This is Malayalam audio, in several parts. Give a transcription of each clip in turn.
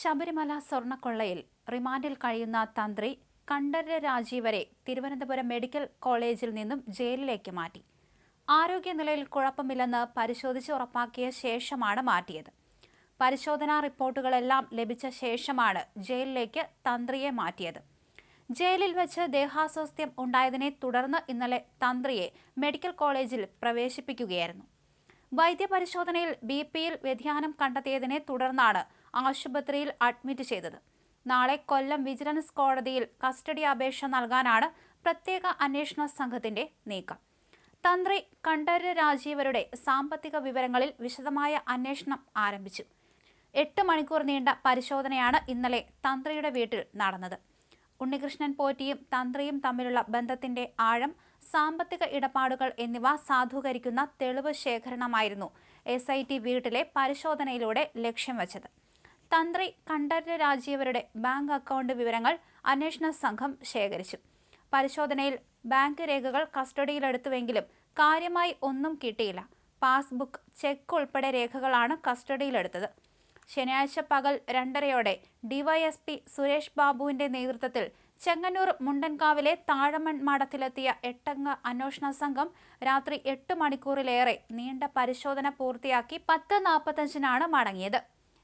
ശബരിമല സ്വർണക്കൊള്ളയിൽ റിമാൻഡിൽ കഴിയുന്ന തന്ത്രി കണ്ഠര രാജീവരെ തിരുവനന്തപുരം മെഡിക്കൽ കോളേജിൽ നിന്നും ജയിലിലേക്ക് മാറ്റി. ആരോഗ്യനിലയിൽ കുഴപ്പമില്ലെന്ന് പരിശോധിച്ച് ഉറപ്പാക്കിയ ശേഷമാണ് മാറ്റിയത്. പരിശോധനാ റിപ്പോർട്ടുകളെല്ലാം ലഭിച്ച ശേഷമാണ് ജയിലിലേക്ക് തന്ത്രിയെ മാറ്റിയത്. ജയിലിൽ വെച്ച് ദേഹാസ്വാസ്ഥ്യം ഉണ്ടായതിനെ തുടർന്ന് ഇന്നലെ തന്ത്രിയെ മെഡിക്കൽ കോളേജിൽ പ്രവേശിപ്പിക്കുകയായിരുന്നു. വൈദ്യപരിശോധനയിൽ ബി പിയിൽ വ്യതിയാനം കണ്ടെത്തിയതിനെ തുടർന്നാണ് ആശുപത്രിയിൽ അഡ്മിറ്റ് ചെയ്തത്. നാളെ കൊല്ലം വിജിലൻസ് കോടതിയിൽ കസ്റ്റഡി അപേക്ഷ നൽകാനാണ് പ്രത്യേക അന്വേഷണ സംഘത്തിന്റെ നീക്കം. തന്ത്രി കണ്ഠര് രാജീവരുടെ സാമ്പത്തിക വിവരങ്ങളിൽ വിശദമായ അന്വേഷണം ആരംഭിച്ചു. എട്ട് മണിക്കൂർ നീണ്ട പരിശോധനയാണ് ഇന്നലെ തന്ത്രിയുടെ വീട്ടിൽ നടന്നത്. ഉണ്ണികൃഷ്ണൻ പോറ്റിയും തന്ത്രിയും തമ്മിലുള്ള ബന്ധത്തിന്റെ ആഴം സാമ്പത്തിക ഇടപാടുകൾ എന്നിവ സാധൂകരിക്കുന്ന തെളിവ് ശേഖരണമായിരുന്നു എസ് ഐ ടി വീട്ടിലെ പരിശോധനയിലൂടെ ലക്ഷ്യം വച്ചത്. തന്ത്രി കണ്ഠര രാജീവരുടെ ബാങ്ക് അക്കൗണ്ട് വിവരങ്ങൾ അന്വേഷണ സംഘം ശേഖരിച്ചു. പരിശോധനയിൽ ബാങ്ക് രേഖകൾ കസ്റ്റഡിയിലെടുത്തുവെങ്കിലും കാര്യമായി ഒന്നും കിട്ടിയില്ല. പാസ്ബുക്ക് ചെക്ക് ഉൾപ്പെടെ രേഖകളാണ് കസ്റ്റഡിയിലെടുത്തത്. ശനിയാഴ്ച പകൽ രണ്ടരയോടെ ഡിവൈഎസ്പി സുരേഷ് ബാബുവിന്റെ നേതൃത്വത്തിൽ ചെങ്ങന്നൂർ മുണ്ടൻകാവിലെ താഴമൺ മഠത്തിലെത്തിയ എട്ടംഗ അന്വേഷണ സംഘം രാത്രി എട്ട് മണിക്കൂറിലേറെ നീണ്ട പരിശോധന പൂർത്തിയാക്കി പത്ത് നാൽപ്പത്തഞ്ചിനാണ് മടങ്ങിയത്.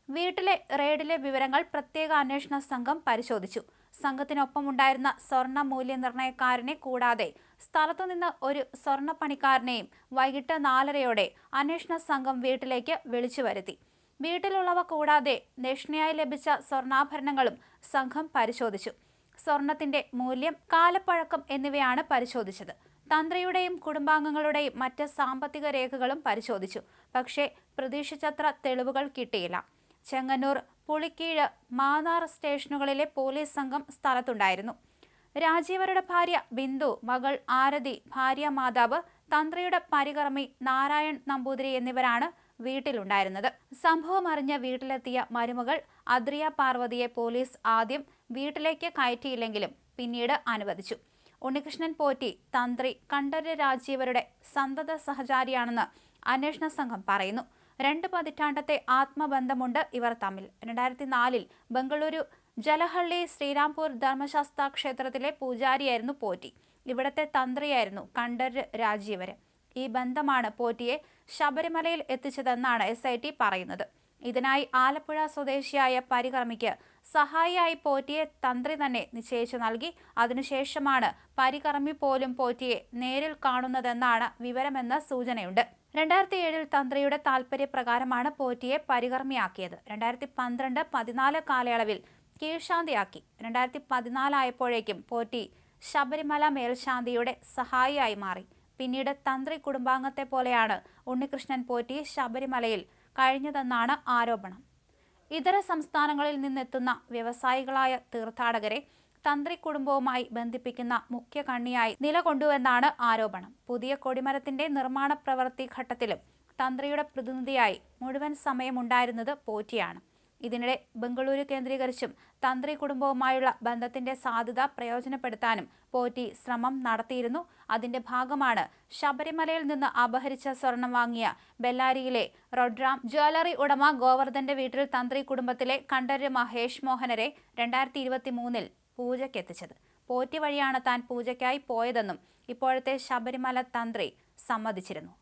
വീട്ടിലെ റെയ്ഡിലെ വിവരങ്ങൾ പ്രത്യേക അന്വേഷണ സംഘം പരിശോധിച്ചു. സംഘത്തിനൊപ്പമുണ്ടായിരുന്ന സ്വർണ മൂല്യനിർണയക്കാരനെ കൂടാതെ സ്ഥലത്തുനിന്ന് ഒരു സ്വർണ പണിക്കാരനെയും വൈകിട്ട് നാലരയോടെ അന്വേഷണ സംഘം വീട്ടിലേക്ക് വിളിച്ചു വരുത്തി. വീട്ടിലുള്ളവ കൂടാതെ ദക്ഷിണയായി ലഭിച്ച സ്വർണാഭരണങ്ങളും സംഘം പരിശോധിച്ചു. സ്വർണത്തിന്റെ മൂല്യം കാലപ്പഴക്കം എന്നിവയാണ് പരിശോധിച്ചത്. തന്ത്രിയുടെയും കുടുംബാംഗങ്ങളുടെയും മറ്റ് സാമ്പത്തിക രേഖകളും പരിശോധിച്ചു. പക്ഷേ പ്രതീക്ഷിച്ചത്ര തെളിവുകൾ കിട്ടിയില്ല. ചെങ്ങന്നൂർ പുളിക്കീഴ് മാന്നാർ സ്റ്റേഷനുകളിലെ പോലീസ് സംഘം സ്ഥലത്തുണ്ടായിരുന്നു. രാജീവരുടെ ഭാര്യ ബിന്ദു മകൾ ആരതി ഭാര്യ മാതാവ് തന്ത്രിയുടെ പരികർമ്മി നാരായൺ നമ്പൂതിരി എന്നിവരാണ് വീട്ടിലുണ്ടായിരുന്നത്. സംഭവം അറിഞ്ഞ വീട്ടിലെത്തിയ മരുമകൾ അദ്രിയ പാർവതിയെ പോലീസ് ആദ്യം വീട്ടിലേക്ക് കയറ്റിയില്ലെങ്കിലും പിന്നീട് അനുവദിച്ചു. ഉണ്ണികൃഷ്ണൻ പോറ്റി തന്ത്രി കണ്ഠര രാജീവരുടെ സന്തത സഹചാരിയാണെന്ന് അന്വേഷണ സംഘം പറയുന്നു. രണ്ട് പതിറ്റാണ്ടത്തെ ആത്മബന്ധമുണ്ട് ഇവർ തമ്മിൽ. രണ്ടായിരത്തി നാലിൽ ബംഗളൂരു ജലഹള്ളി ശ്രീരാംപൂർ ധർമ്മശാസ്ത്ര ക്ഷേത്രത്തിലെ പൂജാരിയായിരുന്നു പോറ്റി. ഇവിടത്തെ തന്ത്രിയായിരുന്നു കണ്ഠര് രാജീവര്. ഈ ബന്ധമാണ് പോറ്റിയെ ശബരിമലയിൽ എത്തിച്ചതെന്നാണ് എസ് ഐ ടി പറയുന്നത്. ഇതിനായി ആലപ്പുഴ സ്വദേശിയായ പരികർമ്മിക്ക് സഹായിയായി പോറ്റിയെ തന്ത്രി തന്നെ നിശ്ചയിച്ചു നൽകി. അതിനുശേഷമാണ് പരികർമ്മി പോലും പോറ്റിയെ നേരിൽ കാണുന്നതെന്നാണ് വിവരമെന്ന സൂചനയുണ്ട്. രണ്ടായിരത്തി ഏഴിൽ തന്ത്രിയുടെ താൽപര്യപ്രകാരമാണ് പോറ്റിയെ പരികർമ്മിയാക്കിയത്. രണ്ടായിരത്തി പന്ത്രണ്ട് പതിനാല് കാലയളവിൽ കീഴ്ശാന്തിയാക്കി. രണ്ടായിരത്തി പതിനാലായപ്പോഴേക്കും പോറ്റി ശബരിമല മേൽശാന്തിയുടെ സഹായിയായി മാറി. പിന്നീട് തന്ത്രി കുടുംബാംഗത്തെ പോലെയാണ് ഉണ്ണികൃഷ്ണൻ പോറ്റി ശബരിമലയിൽ കഴിഞ്ഞതെന്നാണ് ആരോപണം. ഇതര സംസ്ഥാനങ്ങളിൽ നിന്നെത്തുന്ന വ്യവസായികളായ തീർത്ഥാടകരെ തന്ത്രി കുടുംബവുമായി ബന്ധിപ്പിക്കുന്ന മുഖ്യ കണ്ണിയായി നിലകൊണ്ടുവെന്നാണ് ആരോപണം. പുതിയ കൊടിമരത്തിന്റെ നിർമ്മാണ പ്രവൃത്തി ഘട്ടത്തിലും തന്ത്രിയുടെ പ്രതിനിധിയായി മുഴുവൻ സമയമുണ്ടായിരുന്നത് പോറ്റിയാണ്. ഇതിനിടെ ബംഗളൂരു കേന്ദ്രീകരിച്ചും തന്ത്രി കുടുംബവുമായുള്ള ബന്ധത്തിന്റെ സാധ്യത പ്രയോജനപ്പെടുത്താനും പോറ്റി ശ്രമം നടത്തിയിരുന്നു. അതിന്റെ ഭാഗമാണ് ശബരിമലയിൽ നിന്ന് അപഹരിച്ച സ്വർണം വാങ്ങിയ ബെല്ലാരിയിലെ റൊഡ്രാം ജ്വല്ലറി ഉടമ ഗോവർദ്ധന്റെ വീട്ടിൽ തന്ത്രി കുടുംബത്തിലെ കണ്ഠര് മഹേഷ് മോഹനരെ രണ്ടായിരത്തി ഇരുപത്തി മൂന്നിൽ പൂജയ്ക്കെത്തിച്ചത്. പോറ്റി വഴിയാണ് താൻ പൂജയ്ക്കായി പോയതെന്നും ഇപ്പോഴത്തെ ശബരിമല തന്ത്രി സമ്മതിച്ചിരുന്നു.